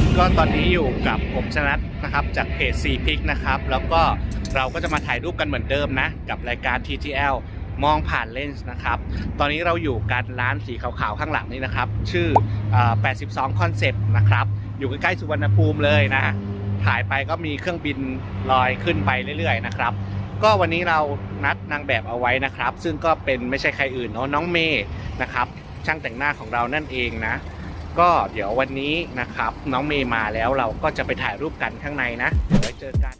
นก็ตอนนี้อยู่กับผมชนัทนะครับจากเพจ C p i c นะครับ แล้วก็เราก็จะมาถ่ายรูปกันเหมือนเดิมนะ กับรายการ TTL มองผ่านเลนส์นะครับ ตอนนี้เราอยู่กันร้านสีขาวๆข้างหลังนี้นะครับ ชื่อเอ่อ 82 Concept นะครับ อยู่ใกล้ๆสุวรรณภูมิเลยนะ ถ่ายไปก็มีเครื่องบินลอยขึ้นไปเรื่อยๆนะครับ ก็วันนี้เรานัดนางแบบเอาไว้นะครับ ซึ่งก็เป็นไม่ใช่ใครอื่นเนาะน้องเมย์นะครับ ช่างแต่งหน้าของเรานั่นเองนะ ก็เดี๋ยววันนี้นะครับ น้องเมย์มาแล้วเราก็จะไปถ่ายรูปกันข้างในนะเดี๋ยวไว้เจอกัน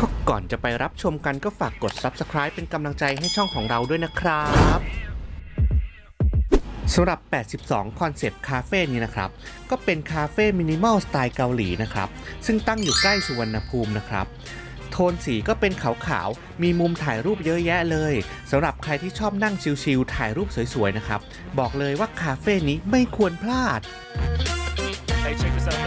ก็ก่อนจะไปรับชมกันก็ฝากกด Subscribe เป็นกำลังใจให้ช่องของเราด้วยนะครับสำหรับ 82คอนเซปต์คาเฟ่นี้นะครับ ก็เป็นคาเฟ่มินิมอลสไตล์เกาหลีนะครับ ซึ่งตั้งอยู่ใกล้สุวรรณภูมินะครับ โทนสีก็เป็นขาวๆ มีมุมถ่ายรูปเยอะแยะเลยสำหรับใครที่ชอบนั่งชิลๆ ถ่ายรูปสวยๆ นะครับ บอกเลยว่าคาเฟ่นี้ไม่ควรพลาด Hey, check this out.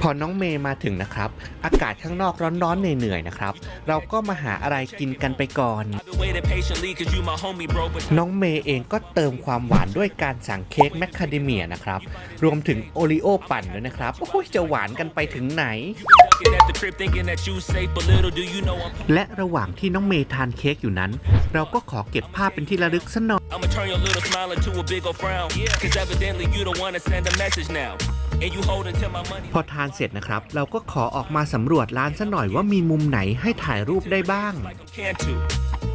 พอน้องเมย์มาถึงนะครับ อากาศข้างนอกร้อนๆเหนื่อยๆนะครับ เราก็มาหาอะไรกินกันไปก่อน I've been waiting patiently cause you my homie, bro. But น้องเมย์เองก็เติมความหวานด้วยการสั่งเค้กแมคคาเดเมียนะครับ รวมถึงโอริโอปั่นด้วยนะครับ โอ้ยจะหวานกันไปถึงไหน looking at the crib thinking that you safe, but little do you know I'm. และระหว่างที่น้องเมย์ทานเค้กอยู่นั้น เราก็ขอเก็บภาพเป็นที่ระลึกสักหน่อย I'ma turn your little smile into a big old frown. Cause evidently you don't wanna send a message now. And you holding to my money. พอทานเสร็จนะครับ เราก็ขอออกมาสำรวจร้านซะหน่อยว่ามีมุมไหนให้ถ่ายรูปได้บ้าง Like I'm can to.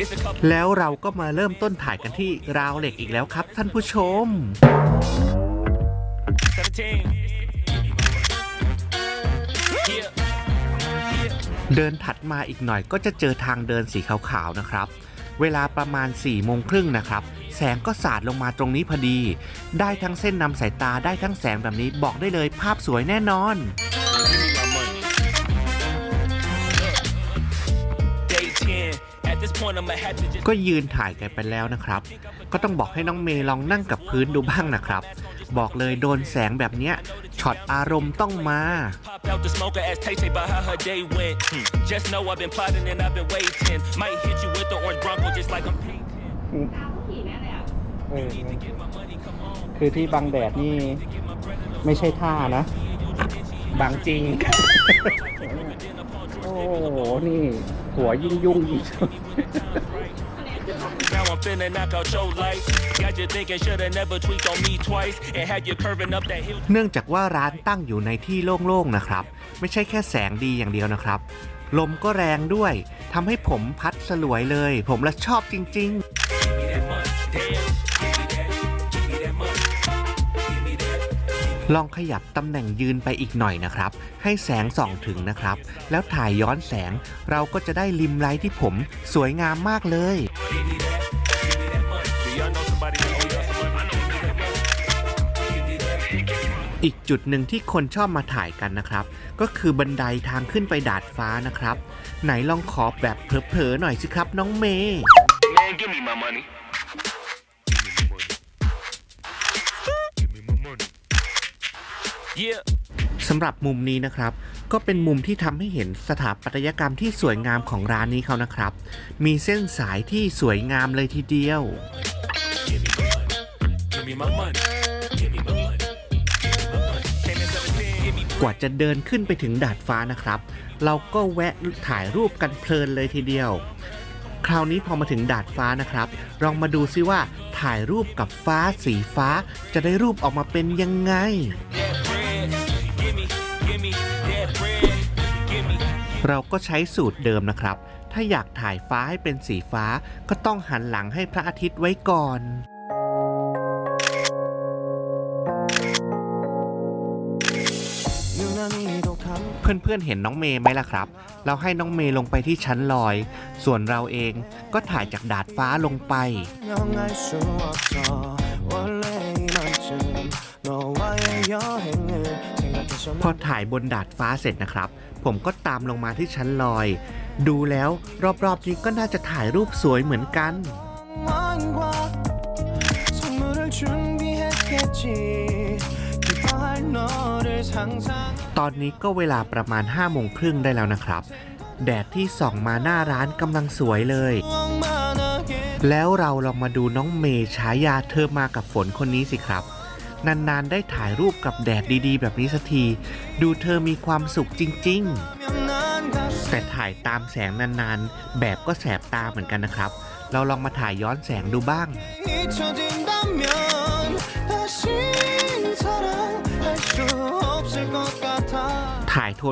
It's a couple แล้วเราก็มาเริ่มต้นถ่ายกันที่ราวเหล็กอีกแล้วครับ ท่านผู้ชม 17. Yeah. เดินถัดมาอีกหน่อยก็จะเจอทางเดินสีขาวๆนะครับ เวลาประมาณ4ี่โมงครึ่งนะครับ แสงก็สาดลงมาตรงนี้พอดี ได้ทั้งเส้นนำสายตาได้ทั้งแสงแบบนี้บอกได้เลยภาพสวยแน่นอน ก็ยืนถ่ายกันไปแล้วนะครับ ก็ต้องบอกให้น้องเมย์ลองนั่งกับพื้นดูบ้างนะครับ บอกเลยโดนแสงแบบเนี้ยช็อตอารมณ์ต้องมา เออ Get my money, come on. คือที่บังแดดนี่ ไม่ใช่ท่านะบังจริง โอ้โห นี่ หัวยิ่งยุ่งอีก Now I'm finna knock out your life. Got you thinking shoulda never tweaked on me twice and had you curving up that hill. เนื่องจากว่าร้านตั้งอยู่ในที่โล่งๆนะครับ ไม่ใช่แค่แสงดีอย่างเดียวนะครับ ลมก็แรงด้วยทำให้ผมพัดสลวยเลย ผมละชอบจริง ๆ ลองขยับตำแหน่งยืนไปอีกหน่อยนะครับ ให้แสงส่องถึงนะครับ แล้วถ่ายย้อนแสง เราก็จะได้ริมไลท์ที่ผมสวยงามมากเลยอีกจุดหนึ่งที่คนชอบมาถ่ายกันนะครับ ก็คือบันไดทางขึ้นไปดาดฟ้านะครับ ไหนลองขอบแบบเผลอๆหน่อยสิครับน้องเมย์ Man, give me my money. Yeah. สำหรับมุมนี้นะครับ ก็เป็นมุมที่ทำให้เห็นสถาปัตยกรรมที่สวยงามของร้านนี้เขานะครับ มีเส้นสายที่สวยงามเลยทีเดียว Give me my money. Give me my money. Give me my money. Came in 17. Give me กว่าจะเดินขึ้นไปถึงดาดฟ้านะครับ เราก็แวะถ่ายรูปกันเพลินเลยทีเดียว คราวนี้พอมาถึงดาดฟ้านะครับ ลองมาดูซิว่าถ่ายรูปกับฟ้าสีฟ้าจะได้รูปออกมาเป็นยังไง that เราก็ใช้สูตรเดิมนะครับ ถ้าอยากถ่ายฟ้าให้เป็นสีฟ้าก็ต้องหันหลังให้พระอาทิตย์ไว้ก่อน เพื่อนๆเห็นน้องเมย์ไหมล่ะครับ เราให้น้องเมย์ลงไปที่ชั้นลอย ส่วนเราเองก็ถ่ายจากดาดฟ้าลงไป พอถ่ายบนดาดฟ้าเสร็จนะครับ ผมก็ตามลงมาที่ชั้นลอย ดูแล้วรอบๆนี้ก็น่าจะถ่ายรูปสวยเหมือนกัน ตอนนี้ก็เวลาประมาณ5้าโมงครึ่งได้แล้วนะครับ แดดที่ส่องมาหน้าร้านกำลังสวยเลย แล้วเราลองมาดูน้องเมย์ฉายาเธอมากับฝนคนนี้สิครับ นานๆ ได้ถ่ายรูปกับแดดดีๆ แบบนี้สักที ดูเธอมีความสุขจริง ๆ แต่ถ่ายตามแสงนานๆ แบบก็แสบตาเหมือนกันนะครับ เราลองมาถ่ายย้อนแสงดูบ้าง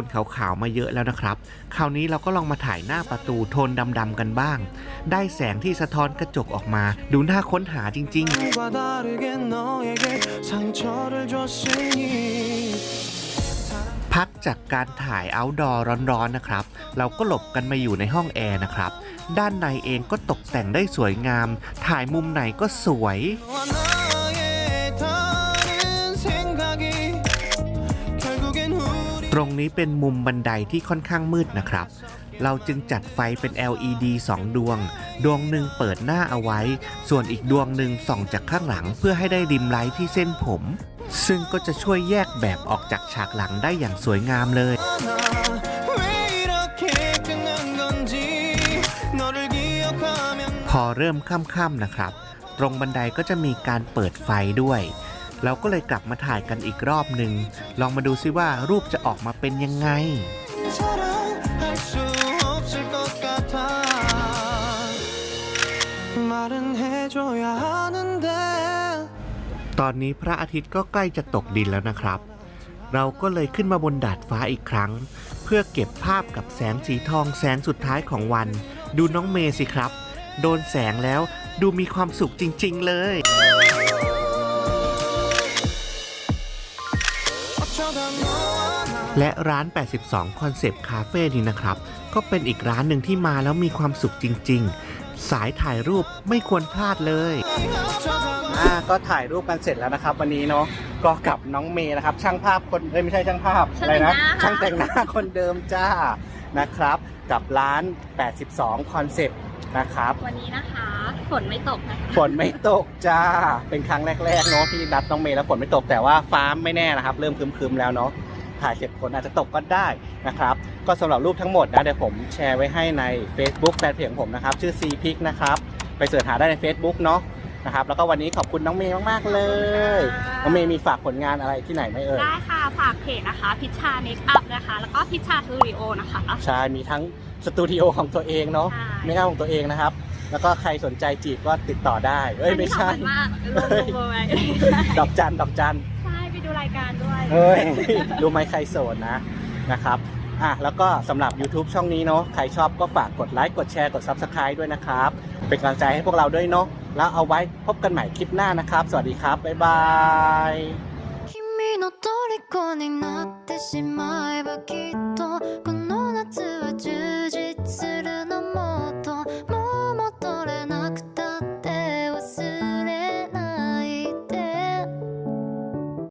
นขาวๆมาเยอะแล้วนะครับ คราวนี้เราก็ลองมาถ่ายหน้าประตูโทนดำๆกันบ้าง ได้แสงที่สะท้อนกระจกออกมา ดูน่าค้นหาจริง ๆพักจากการถ่ายเอาดอร์ร้อนๆนะครับ เราก็หลบกันมาอยู่ในห้องแอร์นะครับ ด้านในเองก็ตกแต่งได้สวยงาม ถ่ายมุมไหนก็สวย ตรงนี้เป็นมุมบันไดที่ค่อนข้างมืดนะครับ เราจึงจัดไฟเป็น LED 2 ดวง ดวงหนึ่งเปิดหน้าเอาไว้ ส่วนอีกดวงหนึ่งส่องจากข้างหลังเพื่อให้ได้ริมไลท์ที่เส้นผม ซึ่งก็จะช่วยแยกแบบออกจากฉากหลังได้อย่างสวยงามเลยพอเริ่มค่ำๆนะครับ ตรงบันไดก็จะมีการเปิดไฟด้วย เราก็เลยกลับมาถ่ายกันอีกรอบหนึ่ง ลองมาดูซิว่ารูปจะออกมาเป็นยังไง ตอนนี้พระอาทิตย์ก็ใกล้จะตกดินแล้วนะครับ เราก็เลยขึ้นมาบนดาดฟ้าอีกครั้ง เพื่อเก็บภาพกับแสงสีทองแสงสุดท้ายของวัน ดูน้องเมย์สิครับ โดนแสงแล้วดูมีความสุขจริง ๆ เลย และร้าน 82 Concept Cafe นี้นะครับ ก็เป็นอีกร้านหนึ่งที่มาแล้วมีความสุขจริง ๆ สายถ่ายรูปไม่ควรพลาดเลยอ่าก็ถ่ายรูปกันเสร็จแล้วนะครับ วันนี้เนาะก็กับน้องเมย์นะครับ ช่างภาพคนเอ้ยไม่ใช่ช่างภาพอะไรนะช่างแต่งหน้าคนเดิมจ้านะครับ กับร้าน 82 Concept นเซปต์นะครับ วันนี้นะคะฝนไม่ตกนะคะฝนไม่ตกจ้า เป็นครั้งแรกๆเนาะที่นัดน้องเมย์แล้วฝนไม่ตกแต่ว่าฟ้าไม่แน่นะครับ เริ่มครึมๆแล้วเนาะถ่ายเสร็จฝนอาจจะตกก็ได้นะครับ ก็สำหรับรูปทั้งหมดนะเดี๋ยวผมแชร์ไว้ให้ใน Facebook แฟนเพจของผมนะครับ ชื่อ C p i c นะครับ ไปเสิร์ชหาได้ใน Facebook เนาะนะครับแล้วก็วันนี้ขอบคุณน้องเมย์มากๆเลย น้องเมย์มีฝากผลงานอะไรที่ไหนไหมเอ่ย ได้ค่ะฝากเพจนะคะ พิชชาเมคอัพนะคะ แล้วก็พิชชาสตูดิโอนะคะ ใช่ มีทั้ง สตูดิโอของตัวเองเนาะใช่เมคอัพของตัวเองนะครับ แล้วก็ใครสนใจจีบก็ติดต่อได้เอ้ยไม่ใช่ขอบคุณมากลงลงไว้ดอกจันดอกจันใช่ไปดูรายการด้วยเฮ้ยดูไหมใครโสดนะนะครับอะแล้วก็สำหรับ YouTube ช่องนี้เนาะใครชอบก็ฝากกดไลค์กดแชร์กด Subscribe ด้วยนะครับ เป็นกำลังใจให้พวกเราด้วยเนาะแล้วเอาไว้พบกันใหม่คลิปหน้านะครับ สวัสดีครับ บ๊ายบาย君の虜になってしまえばきっとこの夏は充実するの